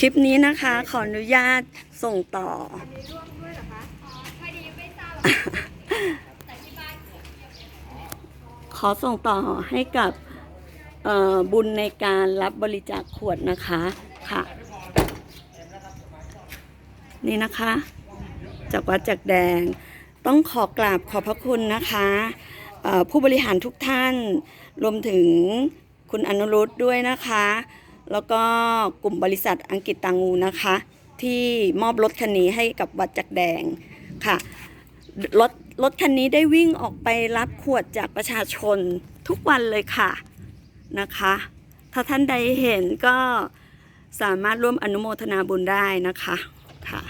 คลิปนี้นะคะ ขออนุญาตส่งต่อ ขอส่งต่อให้กับเอ่อบุญในการรับบริจาคขวดนะคะค่ะ นี่นะคะ จากวัดจากแดง ต้องขอกราบขอบพระคุณนะคะเอ่อผู้บริหารทุกท่าน รวมถึงคุณอนุรุตด้วยนะคะ แล้วก็กลุ่มบริษัทอังกฤษตังงูนะคะ ที่มอบรถคันนี้ให้กับวัดจักแดงค่ะรถรถคันนี้ได้วิ่งออกไปรับขวดจากประชาชนทุกวันเลยค่ะนะคะ ถ้าท่านใดเห็นก็สามารถร่วมอนุโมทนาบุญได้นะคะค่ะ